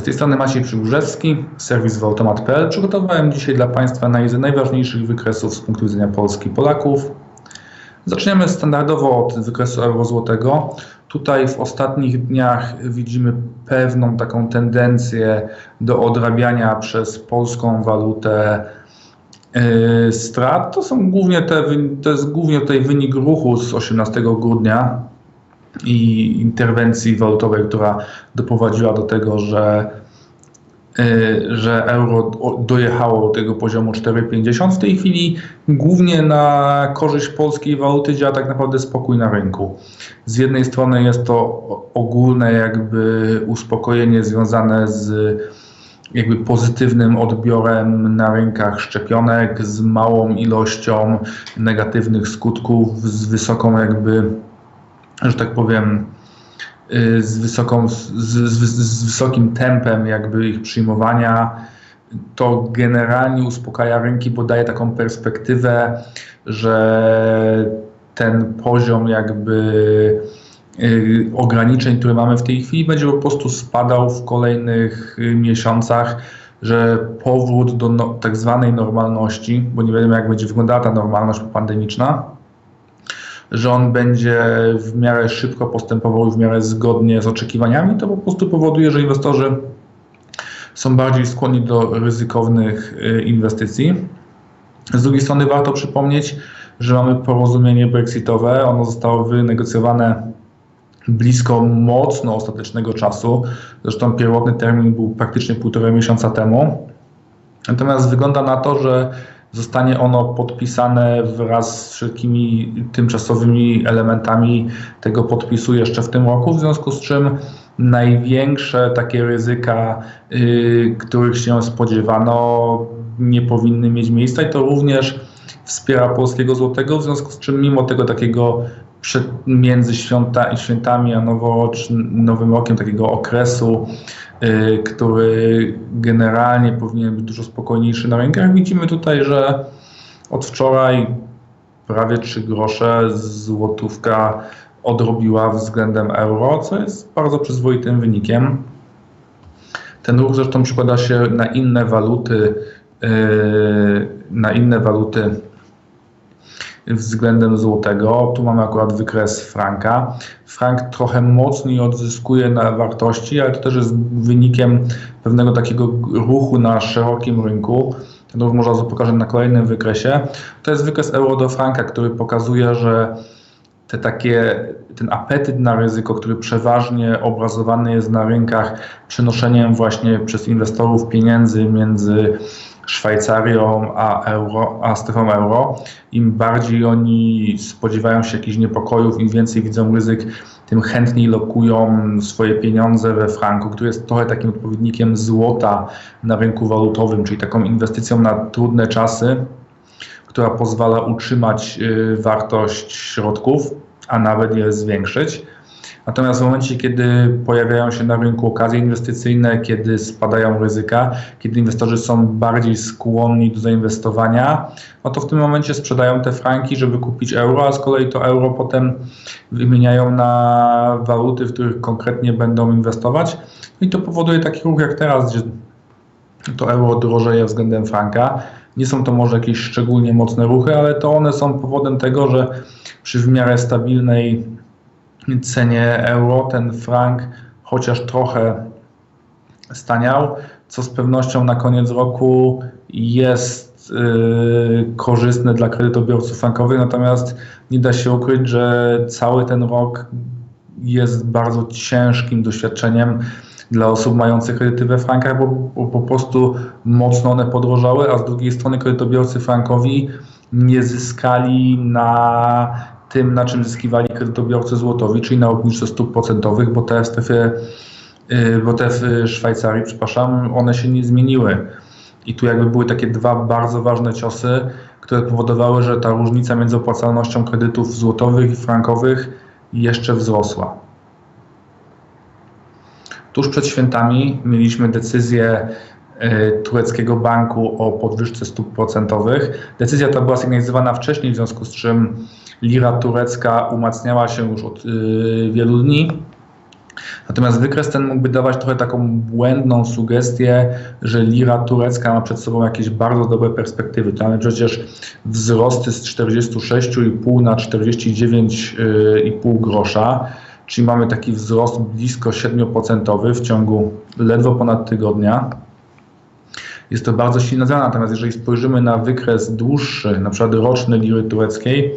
Z tej strony Maciej Przygórzewski, serwis wautomat.pl. Przygotowałem dzisiaj dla Państwa najważniejszych wykresów z punktu widzenia Polski i Polaków. Zaczniemy standardowo od wykresu euro-złotego. Tutaj w ostatnich dniach widzimy pewną taką tendencję do odrabiania przez polską walutę yy, strat. To są głównie te, to jest głównie tutaj wynik ruchu z 18 grudnia i interwencji walutowej, która doprowadziła do tego, że, yy, że euro dojechało do tego poziomu 4,50. W tej chwili głównie na korzyść polskiej waluty działa tak naprawdę spokój na rynku. Z jednej strony jest to ogólne jakby uspokojenie związane z jakby pozytywnym odbiorem na rynkach szczepionek, z małą ilością negatywnych skutków, z wysoką jakby że tak powiem, y, z, wysoką, z, z, z, wysokim tempem jakby ich przyjmowania, to generalnie uspokaja rynki, bo daje taką perspektywę, że ten poziom jakby y, ograniczeń, które mamy w tej chwili, będzie po prostu spadał w kolejnych y, miesiącach, że powrót do no, tak zwanej normalności, bo nie wiadomo jak będzie wyglądała ta normalność pandemiczna, że on będzie w miarę szybko postępował i w miarę zgodnie z oczekiwaniami, to po prostu powoduje, że inwestorzy są bardziej skłonni do ryzykownych y, inwestycji. Z drugiej strony warto przypomnieć, że mamy porozumienie brexitowe. Ono zostało wynegocjowane blisko mocno ostatecznego czasu. Zresztą pierwotny termin był praktycznie półtorej miesiąca temu. Natomiast wygląda na to, że Zostanie ono podpisane wraz z wszelkimi tymczasowymi elementami tego podpisu jeszcze w tym roku, w związku z czym największe takie ryzyka, yy, których się spodziewano, nie powinny mieć miejsca i to również wspiera polskiego złotego, w związku z czym mimo tego takiego przed, między święta, świętami a nowym rokiem takiego okresu Y, który generalnie powinien być dużo spokojniejszy na rynkach. Widzimy tutaj, że od wczoraj prawie 3 grosze złotówka odrobiła względem euro, co jest bardzo przyzwoitym wynikiem. Ten ruch zresztą przekłada się na inne waluty, y, na inne waluty względem złotego. Tu mamy akurat wykres franka. Frank trochę mocniej odzyskuje na wartości, ale to też jest wynikiem pewnego takiego ruchu na szerokim rynku. Ten ruch można pokażę na kolejnym wykresie. To jest wykres euro do franka, który pokazuje, że te takie, ten apetyt na ryzyko, który przeważnie obrazowany jest na rynkach przenoszeniem właśnie przez inwestorów pieniędzy między Szwajcarią a, euro, a strefą euro. Im bardziej oni spodziewają się jakichś niepokojów, im więcej widzą ryzyk, tym chętniej lokują swoje pieniądze we franku, który jest trochę takim odpowiednikiem złota na rynku walutowym, czyli taką inwestycją na trudne czasy, która pozwala utrzymać y, wartość środków, a nawet je zwiększyć. Natomiast w momencie, kiedy pojawiają się na rynku okazje inwestycyjne, kiedy spadają ryzyka, kiedy inwestorzy są bardziej skłonni do zainwestowania, no to w tym momencie sprzedają te franki, żeby kupić euro, a z kolei to euro potem wymieniają na waluty, w których konkretnie będą inwestować. I to powoduje taki ruch jak teraz, gdzie to euro drożeje względem franka. Nie są to może jakieś szczególnie mocne ruchy, ale to one są powodem tego, że przy w miarę stabilnej cenie euro ten frank chociaż trochę staniał, co z pewnością na koniec roku jest yy, korzystne dla kredytobiorców frankowych, natomiast nie da się ukryć, że cały ten rok jest bardzo ciężkim doświadczeniem dla osób mających kredyty we frankach, bo, bo po prostu mocno one podrożały, a z drugiej strony kredytobiorcy frankowi nie zyskali na tym, na czym zyskiwali kredytobiorcy złotowi, czyli na obniżce stóp procentowych, bo te w strefie, y, bo te w Szwajcarii, przepraszam, one się nie zmieniły. I tu jakby były takie dwa bardzo ważne ciosy, które powodowały, że ta różnica między opłacalnością kredytów złotowych i frankowych jeszcze wzrosła. Tuż przed świętami mieliśmy decyzję y, tureckiego banku o podwyżce stóp procentowych. Decyzja ta była sygnalizowana wcześniej, w związku z czym lira turecka umacniała się już od y, wielu dni. Natomiast wykres ten mógłby dawać trochę taką błędną sugestię, że lira turecka ma przed sobą jakieś bardzo dobre perspektywy. To mamy przecież wzrosty z 46,5 na 49,5 grosza, czyli mamy taki wzrost blisko 7% w ciągu ledwo ponad tygodnia. Jest to bardzo silna zmiana, natomiast jeżeli spojrzymy na wykres dłuższy, na przykład roczny liry tureckiej,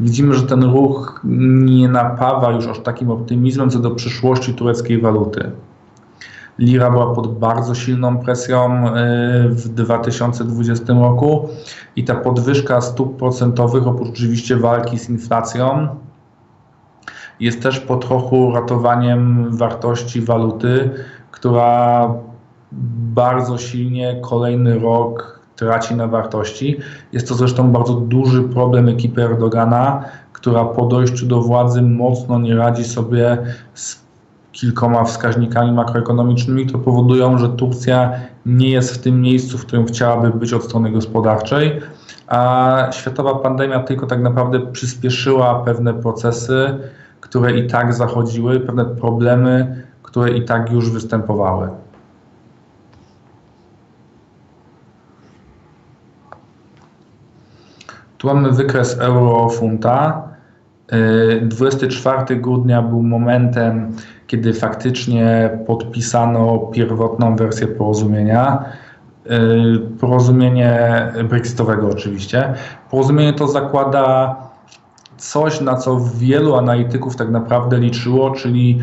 widzimy, że ten ruch nie napawa już aż takim optymizmem co do przyszłości tureckiej waluty. Lira była pod bardzo silną presją y, w 2020 roku i ta podwyżka stóp procentowych, oprócz oczywiście walki z inflacją, jest też po trochu ratowaniem wartości waluty, która bardzo silnie kolejny rok traci na wartości. Jest to zresztą bardzo duży problem ekipy Erdogana, która po dojściu do władzy mocno nie radzi sobie z kilkoma wskaźnikami makroekonomicznymi, które powodują, że Turcja nie jest w tym miejscu, w którym chciałaby być od strony gospodarczej, a światowa pandemia tylko tak naprawdę przyspieszyła pewne procesy, które i tak zachodziły, pewne problemy, które i tak już występowały. Tu mamy wykres euro-funta. 24 grudnia był momentem, kiedy faktycznie podpisano pierwotną wersję porozumienia. Porozumienie brexitowego oczywiście. Porozumienie to zakłada coś, na co wielu analityków tak naprawdę liczyło, czyli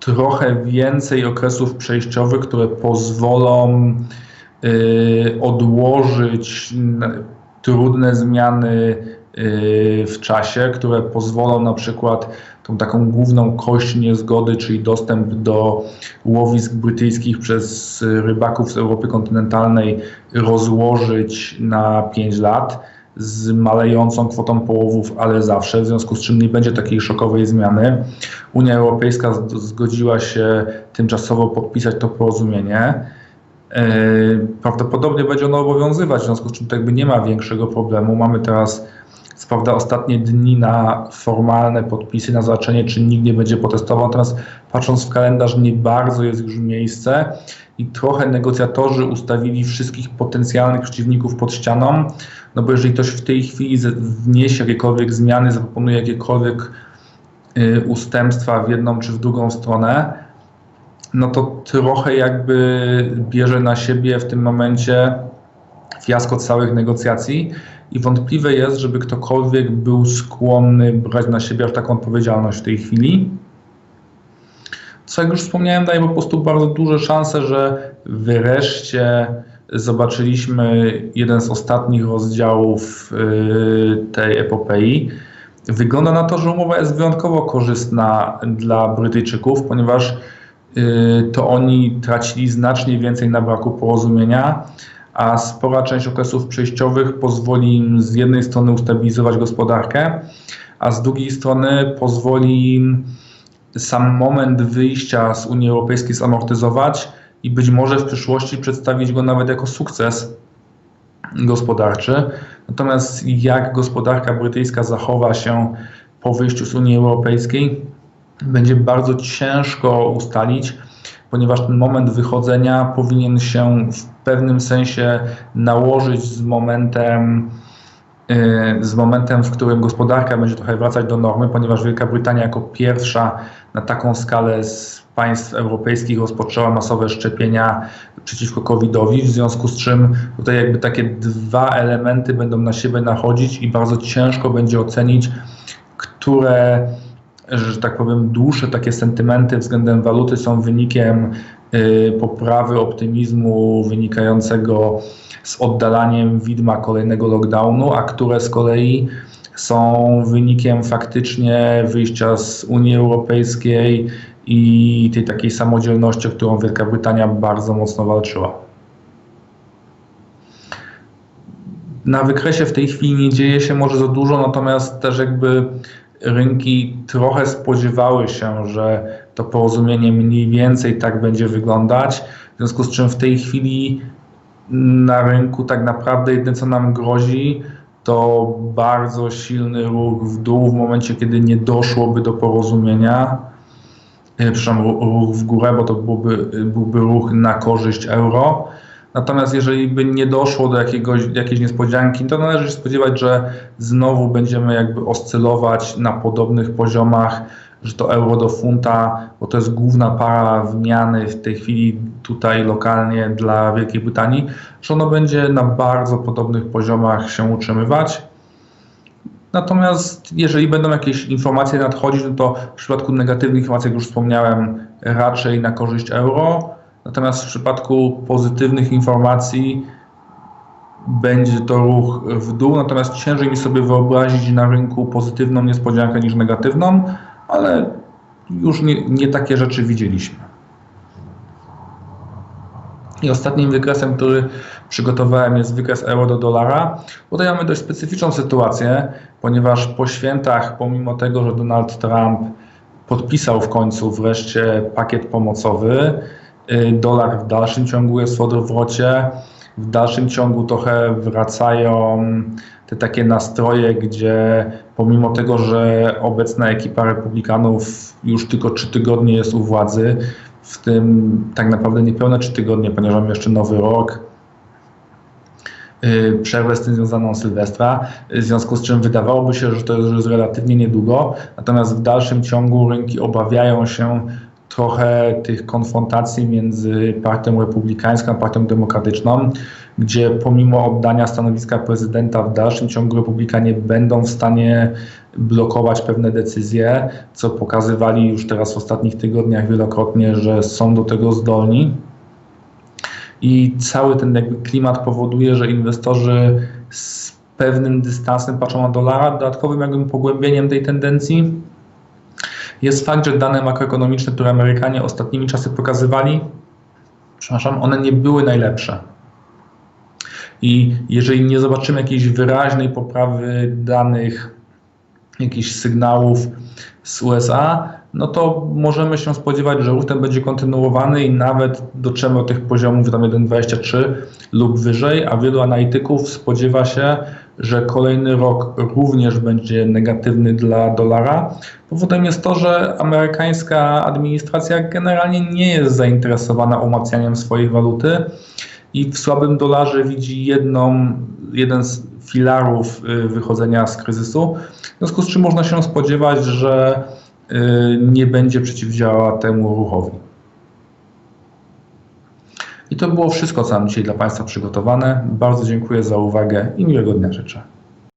trochę więcej okresów przejściowych, które pozwolą odłożyć trudne zmiany y, w czasie, które pozwolą na przykład tą taką główną kość niezgody, czyli dostęp do łowisk brytyjskich przez rybaków z Europy kontynentalnej rozłożyć na 5 lat z malejącą kwotą połowów, ale zawsze, w związku z czym nie będzie takiej szokowej zmiany. Unia Europejska zgodziła się tymczasowo podpisać to porozumienie. E, prawdopodobnie będzie ono obowiązywać, w związku z czym to jakby nie ma większego problemu. Mamy teraz co prawda ostatnie dni na formalne podpisy, na zobaczenie, czy nikt nie będzie protestował. Natomiast patrząc w kalendarz, nie bardzo jest już miejsce i trochę negocjatorzy ustawili wszystkich potencjalnych przeciwników pod ścianą, no bo jeżeli ktoś w tej chwili wniesie jakiekolwiek zmiany, zaproponuje jakiekolwiek y, ustępstwa w jedną czy w drugą stronę, no to trochę jakby bierze na siebie w tym momencie fiasko całych negocjacji i wątpliwe jest, żeby ktokolwiek był skłonny brać na siebie aż taką odpowiedzialność w tej chwili. Co jak już wspomniałem, daje po prostu bardzo duże szanse, że wreszcie zobaczyliśmy jeden z ostatnich rozdziałów y, tej epopei. Wygląda na to, że umowa jest wyjątkowo korzystna dla Brytyjczyków, ponieważ to oni tracili znacznie więcej na braku porozumienia, a spora część okresów przejściowych pozwoli im z jednej strony ustabilizować gospodarkę, a z drugiej strony pozwoli im sam moment wyjścia z Unii Europejskiej zamortyzować i być może w przyszłości przedstawić go nawet jako sukces gospodarczy. Natomiast jak gospodarka brytyjska zachowa się po wyjściu z Unii Europejskiej, będzie bardzo ciężko ustalić, ponieważ ten moment wychodzenia powinien się w pewnym sensie nałożyć z momentem, y, z momentem, w którym gospodarka będzie trochę wracać do normy, ponieważ Wielka Brytania jako pierwsza na taką skalę z państw europejskich rozpoczęła masowe szczepienia przeciwko COVID-owi, w związku z czym tutaj jakby takie dwa elementy będą na siebie nachodzić i bardzo ciężko będzie ocenić, które że tak powiem, dłuższe takie sentymenty względem waluty są wynikiem y, poprawy optymizmu wynikającego z oddalaniem widma kolejnego lockdownu, a które z kolei są wynikiem faktycznie wyjścia z Unii Europejskiej i tej takiej samodzielności, o którą Wielka Brytania bardzo mocno walczyła. Na wykresie w tej chwili nie dzieje się może za dużo, natomiast też jakby rynki trochę spodziewały się, że to porozumienie mniej więcej tak będzie wyglądać, w związku z czym w tej chwili na rynku tak naprawdę jedyne co nam grozi to bardzo silny ruch w dół w momencie, kiedy nie doszłoby do porozumienia. przepraszam, ruch w górę, bo to byłby, byłby ruch na korzyść euro. Natomiast jeżeli by nie doszło do jakiegoś, jakiejś niespodzianki, to należy się spodziewać, że znowu będziemy jakby oscylować na podobnych poziomach, że to euro do funta, bo to jest główna para wymiany w tej chwili tutaj lokalnie dla Wielkiej Brytanii, że ono będzie na bardzo podobnych poziomach się utrzymywać. Natomiast jeżeli będą jakieś informacje nadchodzić, no to w przypadku negatywnych informacji, jak już wspomniałem, raczej na korzyść euro. Natomiast w przypadku pozytywnych informacji będzie to ruch w dół, natomiast ciężej mi sobie wyobrazić na rynku pozytywną niespodziankę niż negatywną, ale już nie, nie takie rzeczy widzieliśmy. I ostatnim wykresem, który przygotowałem jest wykres euro do dolara. Tutaj mamy dość specyficzną sytuację, ponieważ po świętach, pomimo tego, że Donald Trump podpisał w końcu wreszcie pakiet pomocowy, dolar w dalszym ciągu jest w odwrocie. W dalszym ciągu trochę wracają te takie nastroje, gdzie pomimo tego, że obecna ekipa republikanów już tylko trzy tygodnie jest u władzy, w tym tak naprawdę niepełne trzy tygodnie, ponieważ mamy jeszcze nowy rok, yy, przerwę z tym związaną Sylwestra, w związku z czym wydawałoby się, że to jest relatywnie niedługo, natomiast w dalszym ciągu rynki obawiają się trochę tych konfrontacji między Partią Republikańską a Partią Demokratyczną, gdzie pomimo oddania stanowiska prezydenta w dalszym ciągu Republikanie będą w stanie blokować pewne decyzje, co pokazywali już teraz w ostatnich tygodniach wielokrotnie, że są do tego zdolni. I cały ten jakby klimat powoduje, że inwestorzy z pewnym dystansem patrzą na dolara. Dodatkowym jakby pogłębieniem tej tendencji jest fakt, że dane makroekonomiczne, które Amerykanie ostatnimi czasy pokazywali, przepraszam, one nie były najlepsze. I jeżeli nie zobaczymy jakiejś wyraźnej poprawy danych, jakichś sygnałów z USA, no to możemy się spodziewać, że ruch ten będzie kontynuowany i nawet dotrzemy do tych poziomów tam 1,23 lub wyżej, a wielu analityków spodziewa się, że kolejny rok również będzie negatywny dla dolara. Powodem jest to, że amerykańska administracja generalnie nie jest zainteresowana umacnianiem swojej waluty i w słabym dolarze widzi jedną, jeden z filarów y, wychodzenia z kryzysu, w związku z czym można się spodziewać, że y, nie będzie przeciwdziałała temu ruchowi. I to było wszystko, co mam dzisiaj dla Państwa przygotowane. Bardzo dziękuję za uwagę i miłego dnia życzę.